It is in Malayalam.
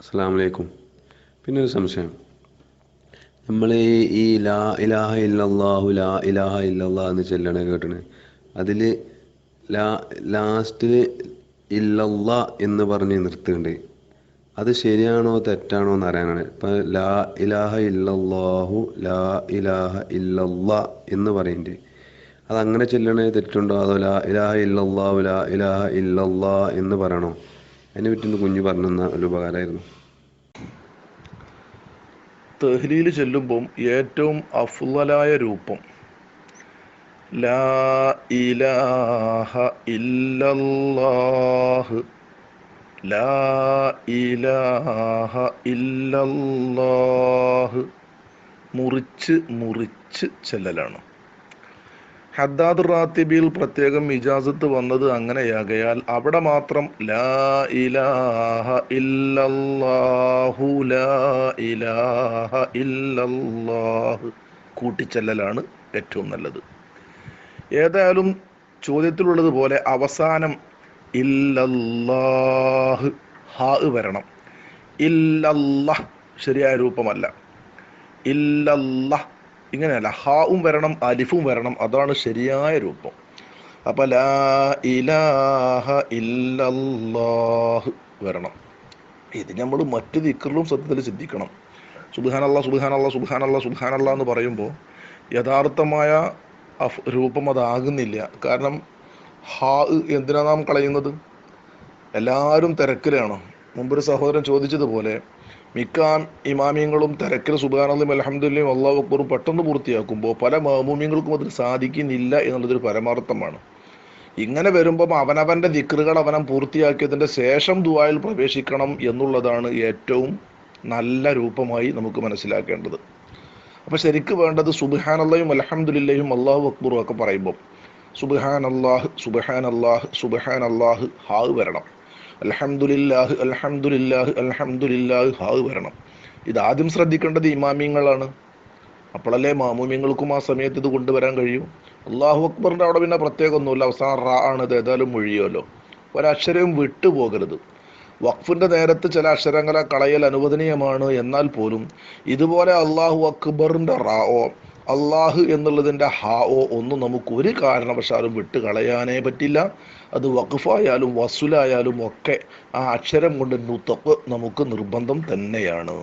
അസ്സാം വലൈക്കും പിന്നെ ഒരു സംശയം. നമ്മൾ ഈ ലാ ഇലാഹ ഇല്ലാഹു ലാ ഇലാഹ ഇല്ലാ എന്ന് ചെല്ലണ കേട്ടണ്. അതിൽ ലാ ലാസ്റ്റിൽ ഇല്ലല്ലാ എന്ന് പറഞ്ഞ് നിർത്തുന്നുണ്ട് അത് ശരിയാണോ തെറ്റാണോ എന്ന് അറിയാനാണ്. ഇപ്പം ലാ ഇലാഹ ഇല്ലാഹു ലാ ഇലാഹ ഇല്ലല്ലാ എന്ന് പറയുന്നുണ്ട് അങ്ങനെ ചെല്ലണേ തെറ്റുണ്ടോ? അതോ ലാ ഇലാഹ ഇല്ലാഹു ലാ ഇലാഹ ഇല്ലല്ലാ എന്ന് പറയണോ? അതിനെ പറ്റി കുഞ്ഞു പറഞ്ഞു തന്ന ഒരു ഉപകാരമായിരുന്നു. തെഹ്ലീൽ ചെല്ലുമ്പം ഏറ്റവും അഫുലായ രൂപം ലാ ഇലാഹ ഇല്ലല്ലാഹ് ലാ ഇലാഹ ഇല്ലല്ലാഹ് മുറിച്ച് മുറിച്ച് ചെല്ലലാണ്. ഹദ്ദാദ് റാത്തിബിയിൽ പ്രത്യേകം ഇജാസത്ത് വന്നത് അങ്ങനെയാകയാൽ അവിടെ മാത്രം ലാ ഇലാഹ ഇല്ലല്ലാഹു ലാ ഇലാഹ ഇല്ലല്ലാഹു കൂട്ടിച്ചെല്ലലാണ് ഏറ്റവും നല്ലത്. ഏതായാലും ചോദ്യത്തിലുള്ളതുപോലെ അവസാനം ഇല്ലല്ലാഹ് ഹാ വരണം. ഇല്ലല്ലാഹ് ശരിയായ രൂപമല്ല. ഇല്ലല്ലാഹ് ഇങ്ങനെയല്ല ഹാവും വരണം അലിഫും വരണം അതാണ് ശരിയായ രൂപം. അപ്പൊ ലാ ഇലാഹ ഇല്ലല്ലാഹ് വരണം. ഇത് നമ്മൾ മറ്റു ദിക്കറിലും സത്യത്തിൽ ചിന്തിക്കണം. സുബാനല്ല സുബാനല്ല സുബാനല്ല സുബാനല്ല എന്ന് പറയുമ്പോൾ യഥാർത്ഥമായ രൂപം അതാകുന്നില്ല. കാരണം ഹാ എന്തിനാ നാം കളയുന്നത്? എല്ലാവരും തിരക്കിലാണ്. മുമ്പൊരു സഹോദരൻ ചോദിച്ചതുപോലെ മിക്ക ഇമാമിയങ്ങളും തിരക്കിൽ സുബാനന്ദം അലഹമ്മദില്ലയും അള്ളാഹു അക്ബറും പെട്ടെന്ന് പൂർത്തിയാക്കുമ്പോൾ പല മാമൂമ്യങ്ങൾക്കും അതിൽ സാധിക്കുന്നില്ല എന്നുള്ളതൊരു പരമാർത്ഥമാണ്. ഇങ്ങനെ വരുമ്പം അവനവന്റെ ദിക്റുകൾ അവനം പൂർത്തിയാക്കിയതിന്റെ ശേഷം ദുബായിൽ പ്രവേശിക്കണം എന്നുള്ളതാണ് ഏറ്റവും നല്ല രൂപമായി നമുക്ക് മനസ്സിലാക്കേണ്ടത്. അപ്പോൾ ശരിക്ക് വേണ്ടത് സുബാനല്ലയും അലഹമ്മദില്ലയും അള്ളാഹു അക്ബറും ഒക്കെ പറയുമ്പോൾ സുബഹാൻ അള്ളാഹ് സുബഹാൻ അള്ളാഹ് സുബഹാൻ അള്ളാഹ് ഹാവ് വരണം. അൽഹംദുലില്ലാഹ് അൽഹംദുലില്ലാഹ് അൽഹംദുലില്ലാഹ്. ഹാവ് വരണം. ഇത് ആദ്യം ശ്രദ്ധിക്കേണ്ടത് ഇമാമിയങ്ങളാണ്. അപ്പോഴല്ലേ മാമൂമ്യങ്ങൾക്കും ആ സമയത്ത് ഇത് കൊണ്ടുവരാൻ കഴിയും? അള്ളാഹു അക്ബറിന്റെ അവിടെ പിന്നെ പ്രത്യേകമൊന്നുമില്ല. അവസാനം റാ ആണ് ഇത് ഏതായാലും മൊഴിയോലോ ഒരക്ഷരവും വിട്ടുപോകരുത് വഖഫിന്റെ നേരത്ത് ചില അക്ഷരങ്ങളെ കളയൽ അനുവദനീയമാണ്. എന്നാൽ പോലും ഇതുപോലെ അള്ളാഹു അക്ബറിന്റെ റാഓ അള്ളാഹ് എന്നുള്ളതിന്റെ ഹാവോ ഒന്നും നമുക്ക് ഒരു കാരണവശാലും വിട്ട് കളയാനേ പറ്റില്ല. അത് വഖഫായാലും വസുലായാലും ഒക്കെ ആ അക്ഷരം കൊണ്ട് നുത്തപ്പ് നമുക്ക് നിർബന്ധം തന്നെയാണ്.